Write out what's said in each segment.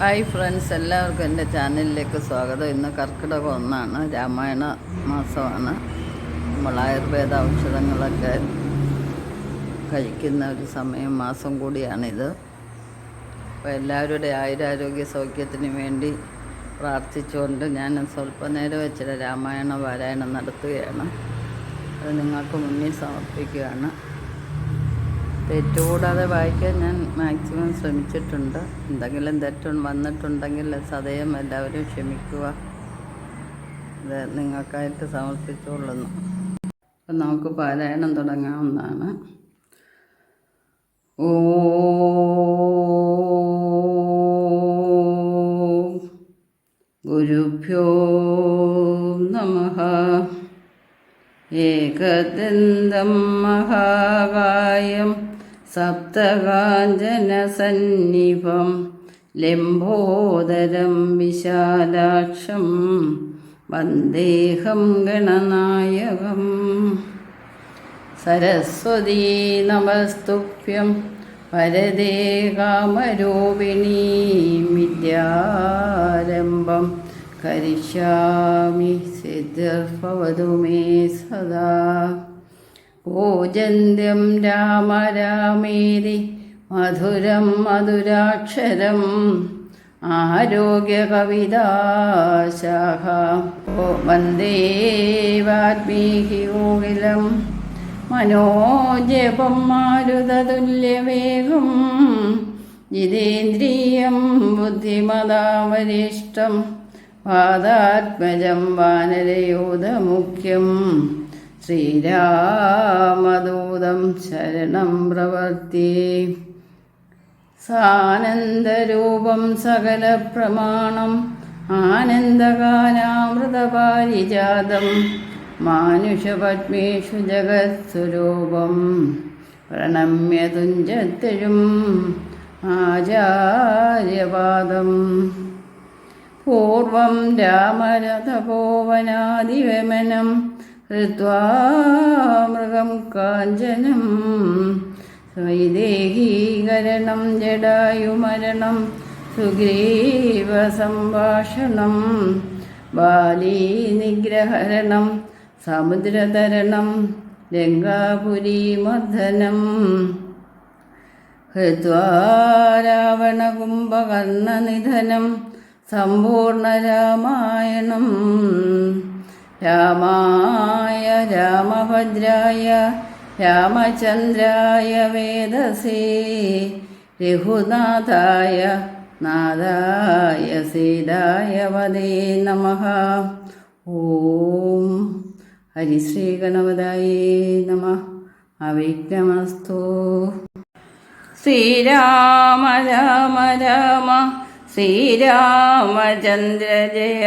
Hi friends എല്ലാവർക്കും എന്റെ ചാനലിലേക്ക് സ്വാഗതം. ഇന്ന് കർക്കിടകം ഒന്നാണ് രാമായണ മാസമാണ്. നമ്മൾ ആയുർവേദ ഔഷധങ്ങളൊക്കെ കഴിക്കുന്ന ഒരു സമയം മാസം കൂടിയാണിത്. അപ്പോൾ എല്ലാവരുടെ ആയുരാരോഗ്യ സൗഖ്യത്തിന് വേണ്ടി പ്രാർത്ഥിച്ചുകൊണ്ട് ഞാൻ സ്വല്പ നേരം വെച്ചിട്ട് രാമായണ പാരായണം നടത്തുകയാണ്. അത് നിങ്ങൾക്ക് മുന്നിൽ സമർപ്പിക്കുകയാണ്. തെറ്റുകൂടാതെ വായിക്കാൻ ഞാൻ മാക്സിമം ശ്രമിച്ചിട്ടുണ്ട്. എന്തെങ്കിലും തെറ്റ് വന്നിട്ടുണ്ടെങ്കിൽ സദയം എല്ലാവരും ക്ഷമിക്കുക. ഇത് നിങ്ങൾക്കായിട്ട് സമർപ്പിച്ചുകൊള്ളുന്നു. അപ്പം നമുക്ക് പാരായണം തുടങ്ങാവുന്നതാണ്. ഓ ഗുരുഭ്യോ നമ. ഏകദന്തം മഹാകായം സപ്തകാഞ്ചനസന്നിഭം ലംബോദരം വിശാലാക്ഷം വന്ദേഹം ഗണനായകം. സരസ്വതീ നമസ്തുഭ്യം വരദേ കാമരൂപിണീ വിദ്യാരംഭം കരിഷ്യാമി സിദ്ധിർഭവതു മേ സദാ. പൂജന്ത്യം രാമ രാമേരി മധുരം മധുരാക്ഷരം ആരോഗ്യകവിതാശാഖ വന്ദേ വാൽമീകിയോകിലം മനോജപം മാരുതതുല്യവേഗം ജിതേന്ദ്രിയം ബുദ്ധിമതാവരിഷ്ടം പാദാത്മജം വാനരയൂതമുഖ്യം ശ്രീരാമദൂതം ശരണം പ്രവർത്തി. സാനന്ദരൂപം സകല പ്രമാണം ആനന്ദകാലാമൃതപാരിജാതം മാനുഷപത്മേഷു ജഗത്സ്വരൂപം പ്രണമ്യതുഞ്ചത്തിഴും ആചാര്യപാദം. പൂർവം രാമരഥപോവനാദിവമനം ഹൃത്വാ മൃഗം കാഞ്ചനം വൈദേഹീകരണം ജടായുമരണം സുഗ്രീവസംഭാഷണം ബാലീനിഗ്രഹരണം സമുദ്രതരണം ലങ്കാപുരീമർദ്ദനം ഹൃത്വാ രാവണകുംഭകർണനിധനം സമ്പൂർണരാമായണം രാമായ രാമഭദ്രായ രാമചന്ദ്രായ വേദസേ രഘുനാഥായ നാദായ സീതായ വദേ നമ. ഓം ഹരിശ്രീ ഹരിശ്രീഗണപതായേ നമ. അവിഘ്നമസ്തു. ശ്രീരാമ രാമ രാമ ശ്രീരാമചന്ദ്ര ജയ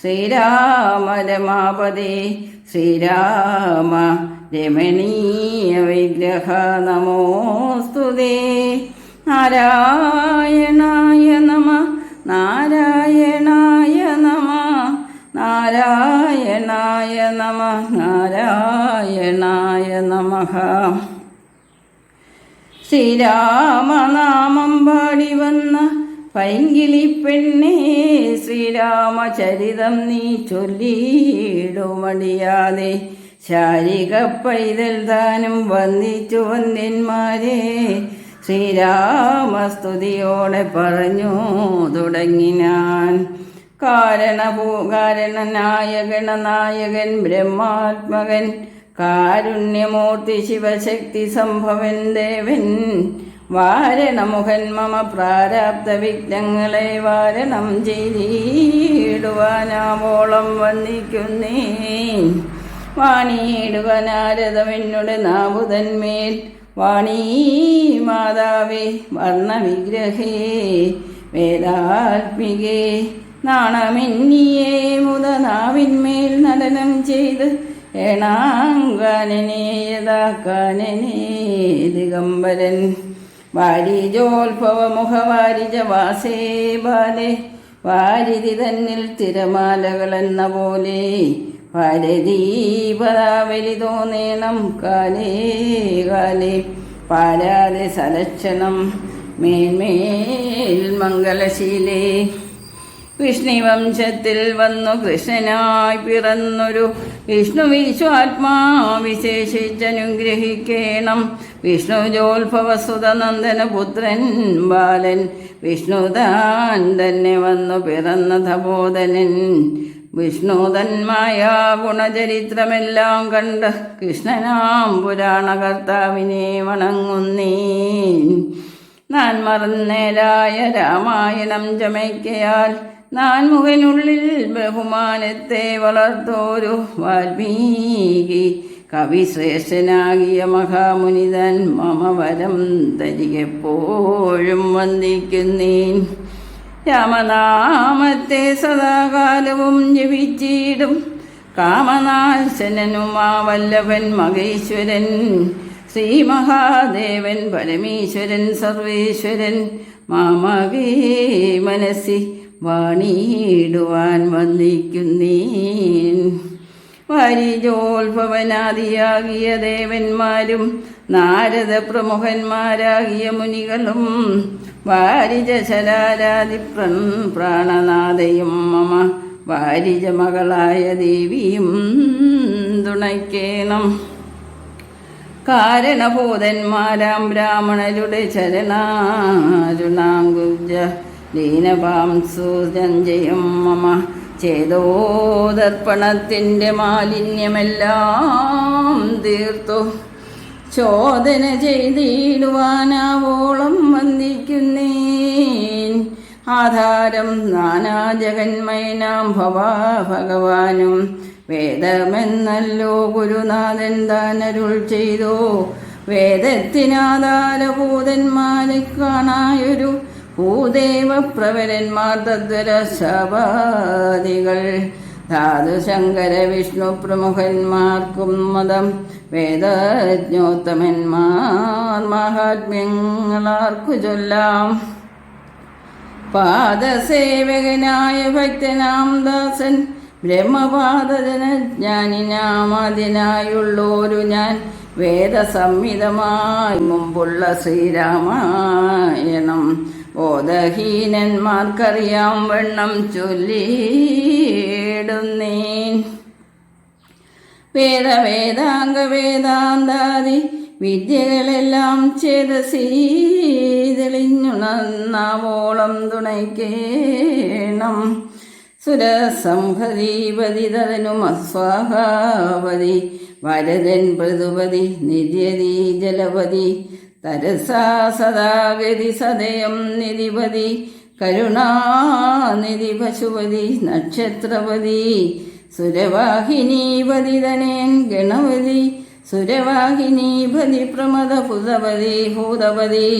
ശ്രീരാമ രമാപതി ശ്രീരാമ രമണീയ വിഗ്രഹ നമോസ്തുതേ നാരായണായ നമ നാരായണായ നമ നാരായണായ നമ നാരായണായ നമ. ശ്രീരാമനാമം പാടി വന്ന പൈങ്കിളി പെണ്ണേ ശ്രീരാമചരിതം നീ ചൊല്ലിയിടുമടിയാതെ. ശാരിക പൈതൽ താനും വന്ദിച്ചു വന്നിന്മാരെ ശ്രീരാമസ്തുതിയോടെ പറഞ്ഞു തുടങ്ങിനാൻ കാരണഭൂ കാരണനായ ഗണനായകൻ ബ്രഹ്മാത്മകൻ കാരുണ്യമൂർത്തി ശിവശക്തി സംഭവൻ ദേവൻ വാരണമുഖൻ മമ പ്രാരാബ്ദ വിഘ്നങ്ങളെ വാരണം ചെയ്തിടുവാനാവോളം വന്ദിക്കുന്നേ വാണിയിടുവാനാരതമെന്നുടെ നാവുതന്മേൽ. വാണീ മാതാവേ വർണവിഗ്രഹേ വേദാത്മികേ നാണമെന്നിയേ മുതനാവിന്മേൽ നടനം ചെയ്ത് ഏണാങ്കാനനെ യഥാക്കാനനെ ദിഗംബരൻ. വാരിജോത്ഭവ മുഖവാരിജ വാസേ ബാലേ വാരിതി തന്നിൽ തിരമാലകൾ എന്ന പോലെ ഭാരതീപതാവലി തോന്നേണം കാലേ കാലേ. പാരാതെ സലക്ഷണം മേന്മേൽ മംഗളശീലേ വിഷ്ണുവംശത്തിൽ വന്നു കൃഷ്ണനായി പിറന്നൊരു വിഷ്ണു വിശ്വാത്മാ വിശേഷിച്ചനുഗ്രഹിക്കേണം വിഷ്ണു ജോത്ഭവസുതനന്ദന പുത്രൻ ബാലൻ വിഷ്ണുതാൻ തന്നെ വന്നു പിറന്ന തബോധനൻ വിഷ്ണുതന്മായ ഗുണചരിത്രമെല്ലാം കണ്ട് കൃഷ്ണനാം പുരാണകർത്താവിനെ വണങ്ങുന്നേ നാൻ മറന്നേരായ രാമായണം ചമയ്ക്കയാൽ നാൻ മുഖനുള്ളിൽ ബഹുമാനത്തെ വളർത്തോരു വാൽമീകി കവിശ്രേഷ്ഠനാകിയ മഹാമുനിതൻ മമവരം തരികെപ്പോഴും വന്ദിക്കുന്നീൻ. രാമനാമത്തെ സദാകാലവും ജപിച്ചിടും. കാമനാശനനുമാ വല്ലഭൻ മഹേശ്വരൻ ശ്രീ മഹാദേവൻ പരമേശ്വരൻ സർവേശ്വരൻ മാമകേ മനസ്സി വാണിയിടുവാൻ വന്ദിക്കുന്നേൻ വാരിജോത്ഭവനാദിയാകിയ ദേവന്മാരും നാരദ പ്രമുഖന്മാരാകിയ മുനികളും വാരിജശരാരാധി പ്രാണനാഥയും മമ വാരിജ മകളായ ദേവിയും തുണയ്ക്കേണം. കാരണഭൂതന്മാരാം ബ്രാഹ്മണരുടെ ചരണാരുണാങ്കുജ ലീനപാംസു സഞ്ജയം മമ. ചേതോദർപ്പണത്തിന്റെ മാലിന്യമെല്ലാം തീർത്തു. ചോദന ചെയ്തിടുവാനാവോളം വന്ദിക്കുന്നേൻ. ആധാരം നാനാജഗന്മയനാം ഭവാ ഭഗവാനും വേദമെന്നല്ലോ ഗുരുനാഥൻ താനരുൾ ചെയ്തു. വേദത്തിനാധാരഭൂതന്മാരെ കാണായൊരു ഭൂദേവ പ്രവരന്മാർ തദ്വര ശബാദികൾ ധാതുശങ്കര വിഷ്ണു പ്രമുഖന്മാർക്കും മതം വേദജ്ഞോത്തമന്മാർ മഹാത്മ്യങ്ങളാർക്കു ചൊല്ലാം. പാദസേവകനായ ഭക്തനാം ദാസൻ ബ്രഹ്മപാദജനജ്ഞാനിനാമതിനായുള്ളോരു ഞാൻ വേദസംഹിതമായി മുമ്പുള്ള ശ്രീരാമായണം. ബോധഹീനന്മാർക്കറിയാം വെണ്ണം ചൊല്ലിയിടുന്നേൻ. വേദ വേദാംഗ വേദാന്താദി വിദ്യകളെല്ലാം ചേതസീതെളിഞ്ഞുണർന്നാവോളം തുണയ്ക്കേണം. സുരസംഹരീപതി തദനുമസ്വാഹാവതി വരദൻ മൃദുപതി നിര്യതി ജലപതി തരസാ സദാഗതി സദയം നിധിപതി കരുണാനിധി പശുപതി നക്ഷത്രപതി സുരവാഹിനീപതിതനേൻ ഗണപതി സുരവാഹിനീപതി പ്രമദ പുതപതി ഭൂതപതി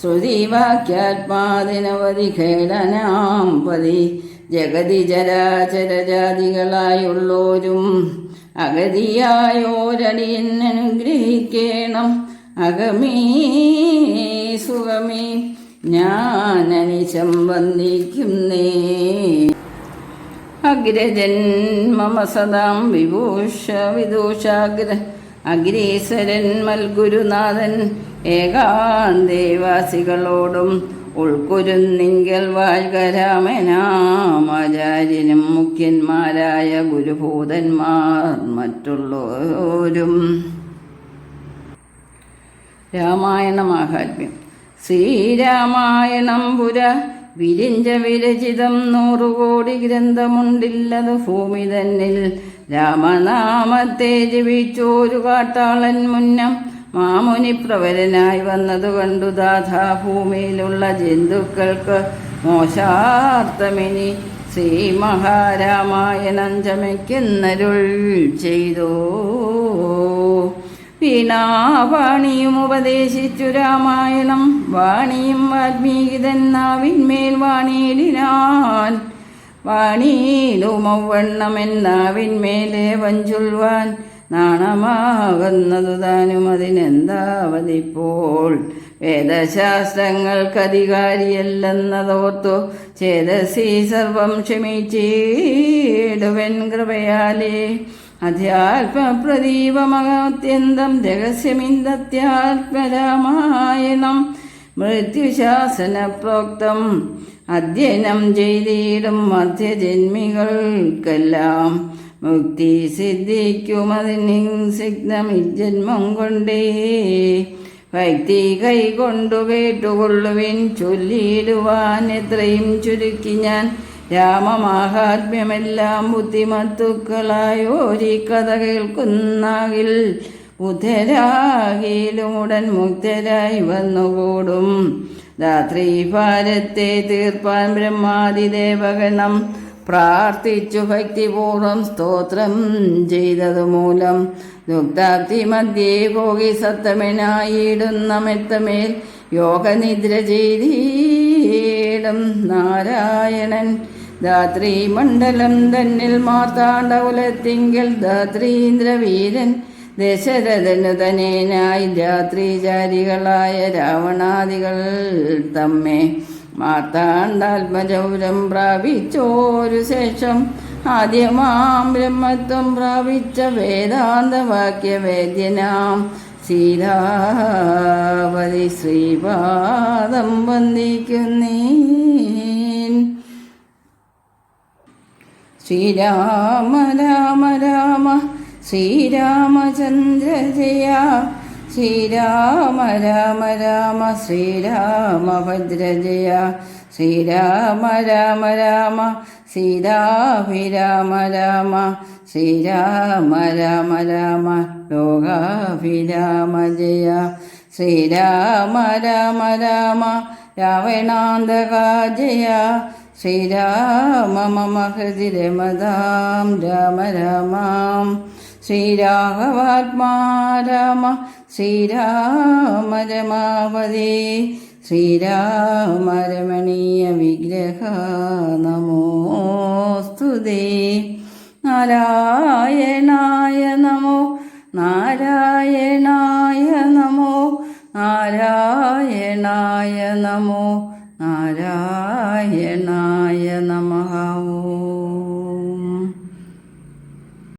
ശ്രുതിവാക്യാത്മാദിനവധി ഖേളനാംപതി ജഗതി ജരാചരജാതികളായുള്ളോരും അഗതിയായോരടിയൻ അനുഗ്രഹിക്കേണം അകമേ സുഖമേ ഞാനനിശം വന്ദിക്കുന്നേ അഗ്രജൻ മമ സദാം വിഭൂഷ വിദൂഷാഗ്ര അഗ്രേസരൻ മൽഗുരുനാഥൻ ഏകാന്തേവാസികളോടും ഉൾക്കുരുന്നിങ്കൽ വാൽകരാമനാമാചാര്യനും മുഖ്യന്മാരായ ഗുരുഭൂതന്മാർ മറ്റുള്ളവരും. രാമായണ മാഹാത്മ്യം ശ്രീരാമായണം പുര വിരിഞ്ച വിരചിതം നൂറുകോടി ഗ്രന്ഥമുണ്ടില്ലത് ഭൂമി തന്നിൽ. രാമനാമത്തെ ജപിച്ചോരു കാട്ടാളൻ മുന്നം മാമുനി പ്രവരനായി വന്നത് കണ്ടു ദാധാ ഭൂമിയിലുള്ള ജന്തുക്കൾക്ക് മോശാർത്ഥമിനി. ശ്രീ മഹാരാമായണം ചമയ്ക്കുന്നരുൾ ചെയ്തോ. വീണാവാണിയും ഉപദേശിച്ചു രാമായണം. വാണിയും വാൽമീകിതൻ വാണിയിലിനാൻ വാണിയിലുമവണ്ണമെന്നാവിന്മേലെ വഞ്ചുൽവാൻ നാണമാകുന്നതു താനും അതിനെന്താവതിപ്പോൾ? വേദശാസ്ത്രങ്ങൾക്കധികാരിയല്ലെന്നതോർത്തു ചേതസി സർവം ക്ഷമിച്ചിടുവൻ കൃപയാലേ. അധ്യാത്മപ്രദീപമത്യന്തം രഹസ്യമിന്ദത്യാത്മരാമായണം മൃത്യുശാസന പ്രോക്തം അധ്യയനം ചെയ്തിടും മധ്യജന്മികൾക്കെല്ലാം. മുക്തി സിദ്ധിക്കുമതിന് സിഗ്നമിജന്മം കൊണ്ടേ ഭക്തി കൈകൊണ്ടു കേട്ടുകൊള്ളുവിൻ ചൊല്ലിയിടുവാൻ എത്രയും ചുരുക്കി ഞാൻ രാമമാഹാത്മ്യമെല്ലാം ബുദ്ധിമത്തുക്കളായോരീ കഥ കേൾക്കുന്നാകിൽ ബുദ്ധരാകിലും ഉടൻ മുക്തരായി വന്നുകൂടും. രാത്രി ഭാരത്തെ തീർപ്പാൻ ബ്രഹ്മാതിദേവഗണം പ്രാർത്ഥിച്ചു ഭക്തിപൂർവം സ്തോത്രം ചെയ്തതുമൂലം മൂലം ദുഗ്ധാബ്ദി മധ്യേ ഭോഗി സത്തമനായിടുന്ന മെത്തമേൽ യോഗനിദ്ര ചെയ്തിടും. നാരായണൻ ധാത്രി മണ്ഡലം തന്നിൽ മാർത്താണ്ഡകുലത്തിങ്കിൽ ധാത്രീന്ദ്രവീരൻ ദശരഥനു തനേനായി രാത്രിചാരികളായ രാവണാദികൾ തമ്മെ മാർത്താണ്ഡാത്മജൗരം പ്രാപിച്ചോരു ശേഷം ആദ്യമാം ബ്രഹ്മത്വം പ്രാപിച്ച വേദാന്തവാക്യവേദ്യനാം ശീലാവതി ശ്രീപാദം വന്ദിക്കുന്നേ ശ്രീരാമ രാമ രാമ ശ്രീരാമചന്ദ്ര ജയ ശ്രീരാമ രാമ രാമ ശ്രീരാമഭദ്ര ജയ ശ്രീരാമ രാമ രാമ സീതാഭിരാമ രാമ. ശ്രീരാമ രാമ രാമ ലോകാഭിരാമ ജയ. ശ്രീരാമ രാമ രാമ രാവണാന്തക ജയ ശ്രീരാമ മമ ഹൃദി രമതാം രാമ രാമാം. ശ്രീരാഘവാത്മാ രാമ ശ്രീരാമ രമാവതേ ശ്രീരാമ രമണീയ വിഗ്രഹ നമോസ്തുതേ നാരായണായ നമോ നാരായണായ നമോ നാരായണായ നമോ നാരായണായ നമഃ.